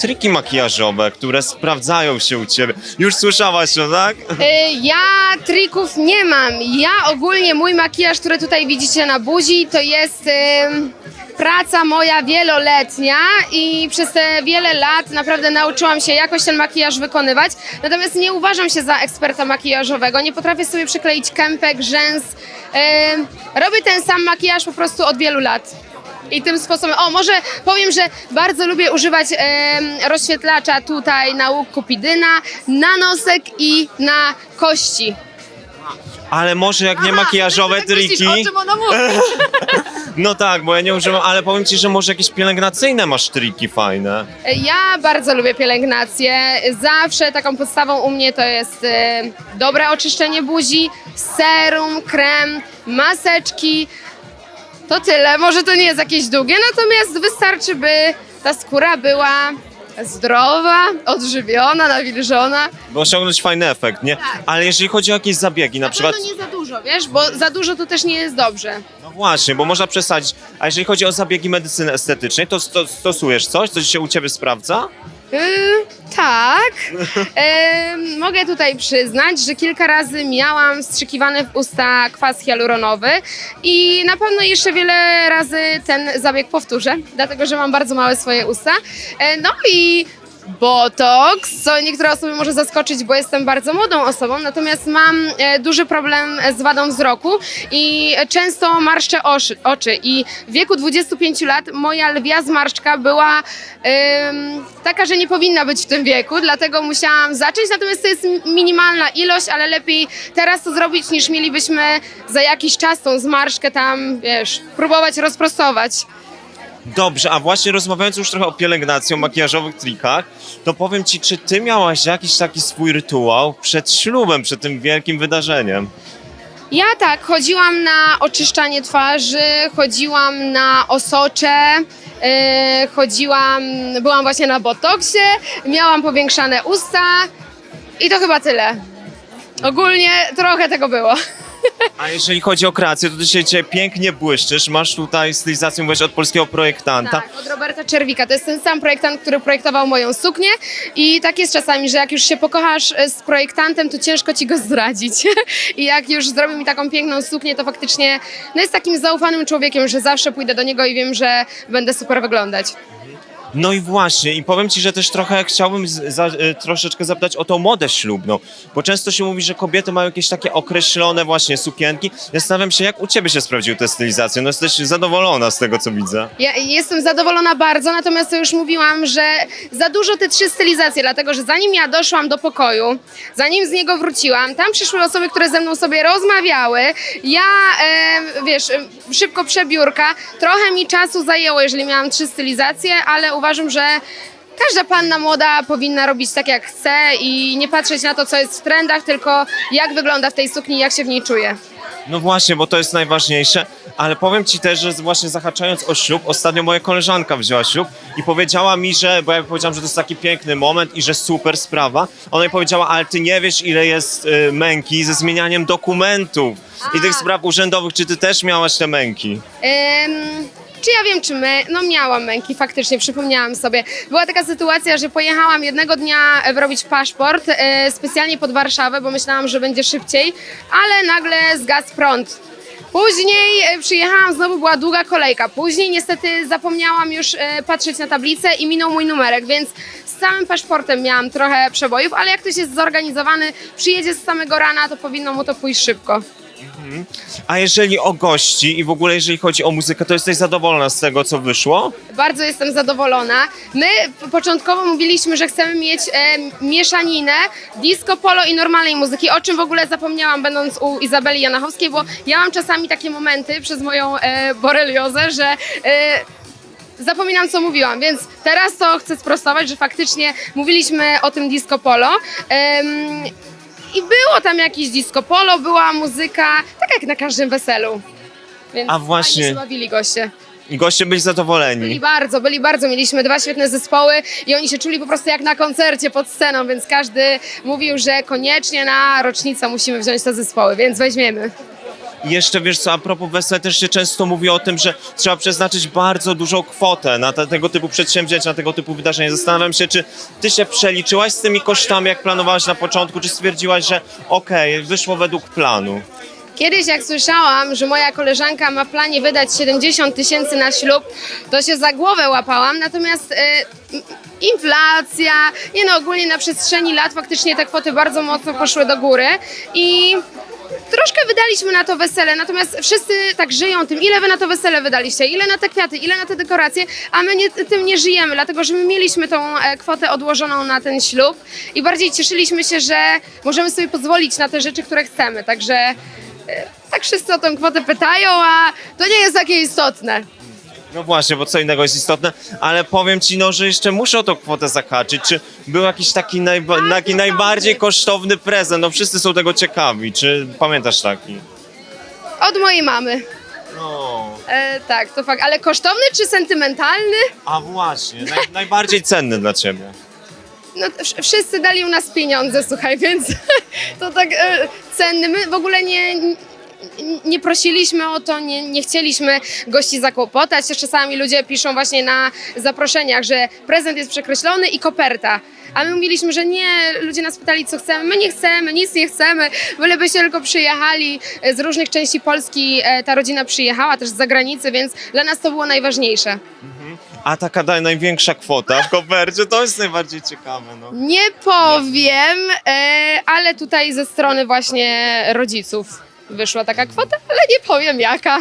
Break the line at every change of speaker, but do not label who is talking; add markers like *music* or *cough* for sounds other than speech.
triki makijażowe, które sprawdzają się u ciebie. Już słyszałaś to, tak?
Y, Ja trików nie mam. Ja ogólnie mój makijaż, który tutaj widzicie na buzi, to jest praca moja wieloletnia i przez te wiele lat naprawdę nauczyłam się jakoś ten makijaż wykonywać. Natomiast nie uważam się za eksperta makijażowego. Nie potrafię sobie przykleić kępek, rzęs. Robię ten sam makijaż po prostu od wielu lat. I tym sposobem, o może powiem, że bardzo lubię używać em, rozświetlacza tutaj na łuk kupidyna, na nosek i na kości.
Ale może jak nie makijażowe
tak myślisz,
triki.
O czym mówi? *laughs*
No tak, bo ja nie używam, ale powiem ci, że może jakieś pielęgnacyjne masz triki fajne.
Ja bardzo lubię pielęgnację. Zawsze taką podstawą u mnie to jest e, dobre oczyszczenie buzi, serum, krem, maseczki. To tyle. Może to nie jest jakieś długie, natomiast wystarczy, by ta skóra była zdrowa, odżywiona, nawilżona.
Bo osiągnąć fajny efekt, nie? Ale jeżeli chodzi o jakieś zabiegi, na przykład.
pewno nie za dużo, wiesz, bo za dużo to też nie jest dobrze.
No właśnie, bo można przesadzić. A jeżeli chodzi o zabiegi medycyny estetycznej, to sto, stosujesz coś, co się u ciebie sprawdza?
Yy, tak. *laughs* Yy, mogę tutaj przyznać, że kilka razy miałam wstrzykiwany w usta kwas hialuronowy i na pewno jeszcze wiele razy ten zabieg powtórzę, dlatego że mam bardzo małe swoje usta. Yy, no i Botox, co niektóre osoby może zaskoczyć, bo jestem bardzo młodą osobą, natomiast mam e, duży problem z wadą wzroku i często marszczę oczy i w wieku 25 lat moja lwia zmarszczka była taka, że nie powinna być w tym wieku, dlatego musiałam zacząć, natomiast to jest minimalna ilość, ale lepiej teraz to zrobić niż mielibyśmy za jakiś czas tą zmarszczkę tam, wiesz, próbować rozprostować.
Dobrze, a właśnie rozmawiając już trochę o pielęgnacji, o makijażowych trikach, to powiem ci, czy ty miałaś jakiś taki swój rytuał przed ślubem, przed tym wielkim wydarzeniem?
Ja tak, chodziłam na oczyszczanie twarzy, chodziłam na osocze, yy, chodziłam, byłam właśnie na botoksie, miałam powiększane usta i to chyba tyle. Ogólnie trochę tego było.
A jeżeli chodzi o kreację, to ty się dzisiaj pięknie błyszczysz, masz tutaj stylizację, mówisz, od polskiego projektanta.
Tak, od Roberta Czerwika. To jest ten sam projektant, który projektował moją suknię i tak jest czasami, że jak już się pokochasz e, z projektantem, to ciężko ci go zdradzić. *laughs* I jak już zrobił mi taką piękną suknię, to faktycznie no jest takim zaufanym człowiekiem, że zawsze pójdę do niego i wiem, że będę super wyglądać.
No i właśnie, i powiem ci, że też trochę chciałbym za, y, troszeczkę zapytać o tą modę ślubną, bo często się mówi, że kobiety mają jakieś takie określone właśnie sukienki. Zastanawiam się, jak u ciebie się sprawdziły te stylizacje. No jesteś zadowolona z tego, co widzę.
Ja jestem zadowolona bardzo, natomiast to już mówiłam, że za dużo te trzy stylizacje, dlatego że zanim ja doszłam do pokoju, zanim z niego wróciłam, tam przyszły osoby, które ze mną sobie rozmawiały. Ja, e, wiesz, e, szybko przebiórka. Trochę mi czasu zajęło, jeżeli miałam trzy stylizacje, ale uważam, że każda panna młoda powinna robić tak, jak chce i nie patrzeć na to, co jest w trendach, tylko jak wygląda w tej sukni, jak się w niej czuje.
No właśnie, bo to jest najważniejsze, ale powiem ci też, że właśnie zahaczając o ślub, ostatnio moja koleżanka wzięła ślub i powiedziała mi, że, bo ja powiedziałam, że to jest taki piękny moment i że super sprawa, ona mi powiedziała, ale ty nie wiesz, ile jest y, męki ze zmienianiem dokumentów i
A.
tych spraw urzędowych, czy ty też miałaś te męki?
Ym, czy ja wiem, czy my? No miałam męki, faktycznie, przypomniałam sobie. Była taka sytuacja, że pojechałam jednego dnia e, wyrobić paszport e, specjalnie pod Warszawę, bo myślałam, że będzie szybciej, ale nagle zgasł prąd. Później e, przyjechałam, znowu była długa kolejka. Później niestety zapomniałam już e, patrzeć na tablicę i minął mój numerek, więc z samym paszportem miałam trochę przebojów, ale jak ktoś jest zorganizowany, przyjedzie z samego rana, to powinno mu to pójść szybko.
A jeżeli o gości i w ogóle jeżeli chodzi o muzykę, to jesteś zadowolona z tego, co wyszło?
Bardzo jestem zadowolona. My początkowo mówiliśmy, że chcemy mieć e, mieszaninę disco, polo i normalnej muzyki, o czym w ogóle zapomniałam będąc u Izabeli Janachowskiej, bo ja mam czasami takie momenty przez moją e, boreliozę, że e, zapominam co mówiłam, więc teraz to chcę sprostować, że faktycznie mówiliśmy o tym disco polo. I było tam jakieś disco polo, była muzyka, tak jak na każdym weselu. Więc
A właśnie-
fajnie się bawili goście.
I goście byli
Byli
zadowoleni.
bardzo, byli bardzo. Mieliśmy dwa świetne zespoły i oni się czuli po prostu jak na koncercie pod sceną, więc każdy mówił, że koniecznie na rocznicę musimy wziąć te zespoły, więc weźmiemy.
Jeszcze wiesz co, a propos wesel też się często mówi o tym, że trzeba przeznaczyć bardzo dużą kwotę na te, tego typu przedsięwzięcia, na tego typu wydarzenia. Zastanawiam się, czy ty się przeliczyłaś z tymi kosztami, jak planowałaś na początku, czy stwierdziłaś, że okej, wyszło według planu?
Kiedyś jak słyszałam, że moja koleżanka ma planie wydać 70 tysięcy na ślub, to się za głowę łapałam, natomiast m, inflacja, nie no ogólnie na przestrzeni lat faktycznie te kwoty bardzo mocno poszły do góry i troszkę wydaliśmy na to wesele, natomiast wszyscy tak żyją tym, ile wy na to wesele wydaliście, ile na te kwiaty, ile na te dekoracje, a my nie, tym nie żyjemy, dlatego że my mieliśmy tą e, kwotę odłożoną na ten ślub i bardziej cieszyliśmy się, że możemy sobie pozwolić na te rzeczy, które chcemy, także e, tak wszyscy o tą kwotę pytają, a to nie jest takie istotne.
No właśnie, bo co innego jest istotne, ale powiem ci, no, że jeszcze muszę o tą kwotę zahaczyć. Czy był jakiś taki, najba- taki najbardziej kosztowny prezent? No wszyscy są tego ciekawi. Czy pamiętasz taki?
Od mojej mamy.
No.
E, tak, to fakt, ale kosztowny czy sentymentalny?
A właśnie, naj, *laughs* najbardziej cenny dla ciebie.
No, wsz- wszyscy dali u nas pieniądze, słuchaj, więc *laughs* to tak e, cenny. My w ogóle nie, nie- prosiliśmy o to, nie, nie chcieliśmy gości zakłopotać. Też czasami ludzie piszą właśnie na zaproszeniach, że prezent jest przekreślony i koperta. A my mówiliśmy, że nie, ludzie nas pytali, co chcemy. My nie chcemy, nic nie chcemy, bylebyście tylko przyjechali z różnych części Polski. e, Ta rodzina przyjechała też z zagranicy, więc dla nas to było najważniejsze.
A taka daj, największa kwota w kopercie, to jest najbardziej ciekawe. No.
Nie powiem, e, ale tutaj ze strony właśnie rodziców wyszła taka kwota, ale nie powiem jaka.